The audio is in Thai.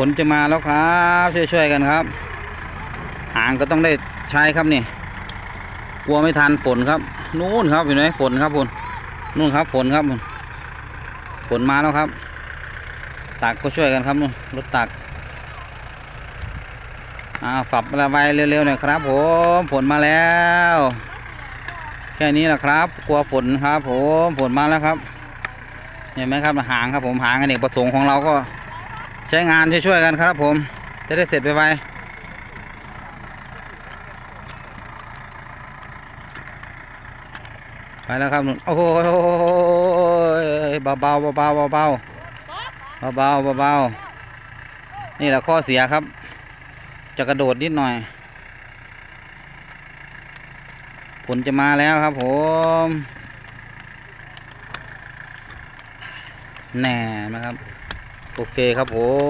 ฝนจะมาแล้วครับ ช่วยๆกันครับหางก็ต้องได้ใช้ครับนี่กลัวไม่ทันฝนครับนู่นครับเห็นไหมฝนครับคุณนู่นครับฝนครับคุณฝนมาแล้วครับ ตักก็ช่วยกันครับนู่นรถตักอ่าฝับระบายเร็วๆหน่อยครับผมฝนมาแล้ว แค่นี้แหละครับ กลัวฝนครับผมฝนมาแล้วครับ เห็นไหมครับหางครับผมหางอเนกประสงค์ของเราก็ ใช้งานช่วยๆกันครับผม จะได้เสร็จไปไวๆไปแล้วครับนุ่นโอ้โหเบาๆเบาๆเบาๆเบาเบาเบานี่แหละข้อเสียครับ จะกระโดดนิดหน่อยฝนจะมาแล้วครับผมแน่นะครับ โอเคครับผม